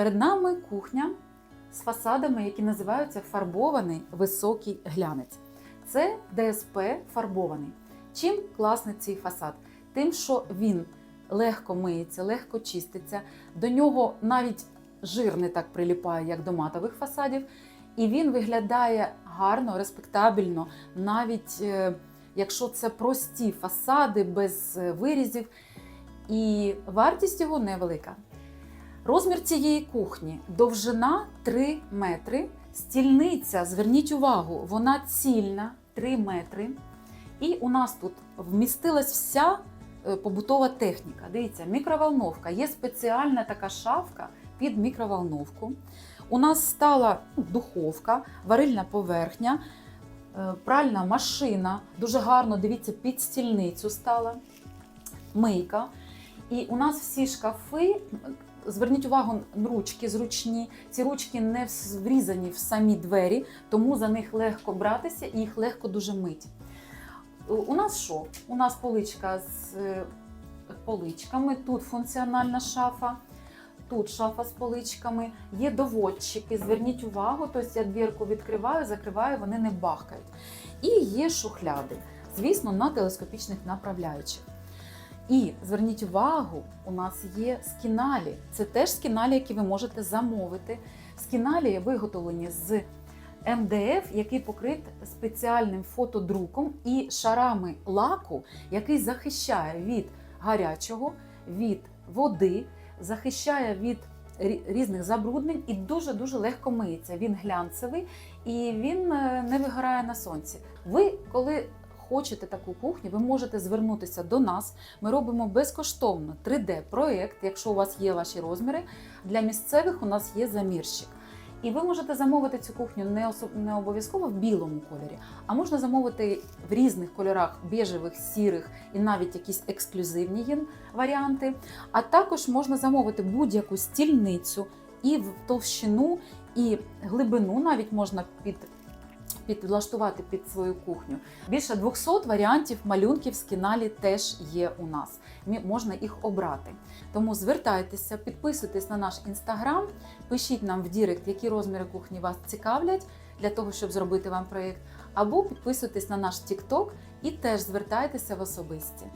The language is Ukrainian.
Перед нами кухня з фасадами, які називаються фарбований високий глянець. Це ДСП фарбований. Чим класний цей фасад? Тим, що він легко миється, легко чиститься. До нього навіть жир не так приліпає, як до матових фасадів. І він виглядає гарно, респектабельно, навіть е, якщо це прості фасади без е, вирізів. І вартість його невелика. Розмір цієї кухні довжина 3 метри. Стільниця, зверніть увагу, вона цільна 3 метри. І у нас тут вмістилась вся е, побутова техніка. Дивіться, мікроволновка. Є спеціальна така шафка під мікроволновку. У нас стала ну, духовка, варильна поверхня, е, пральна машина. Дуже гарно, дивіться, під стільницю стала, мийка. І у нас всі шкафи, зверніть увагу, ручки зручні. Ці ручки не врізані в самі двері, тому за них легко братися і їх легко дуже мить. У- нас що? У нас поличка з е, поличками, тут функціональна шафа. Тут шафа з поличками, є доводчики. Зверніть увагу, тобто я двірку відкриваю, закриваю, вони не бахкають. І є шухляди, звісно, на телескопічних направляючих. І зверніть увагу, у нас є скіналі. Це теж скіналі, які ви можете замовити. Скіналі виготовлені з МДФ, який покрит спеціальним фотодруком і шарами лаку, який захищає від гарячого, від води, захищає від різних забруднень і дуже-дуже легко миється. Він глянцевий і він е, не вигорає на сонці. Ви, коли хочете таку кухню, ви можете звернутися до нас. Ми робимо безкоштовно 3D-проєкт, якщо у вас є ваші розміри. Для місцевих у нас є замірщик. І ви можете замовити цю кухню не, осо- не обов'язково в білому кольорі, а можна замовити в різних кольорах біжевих, сірих і навіть якісь ексклюзивні варіанти. А також можна замовити будь-яку стільницю і в товщину, і глибину навіть можна під. Підлаштувати під свою кухню. Більше 200 варіантів малюнків з кіналі теж є у нас. Можна їх обрати. Тому звертайтеся, підписуйтесь на наш інстаграм, пишіть нам в Дірект, які розміри кухні вас цікавлять для того, щоб зробити вам проєкт. Або підписуйтесь на наш TikTok і теж звертайтеся в особисті.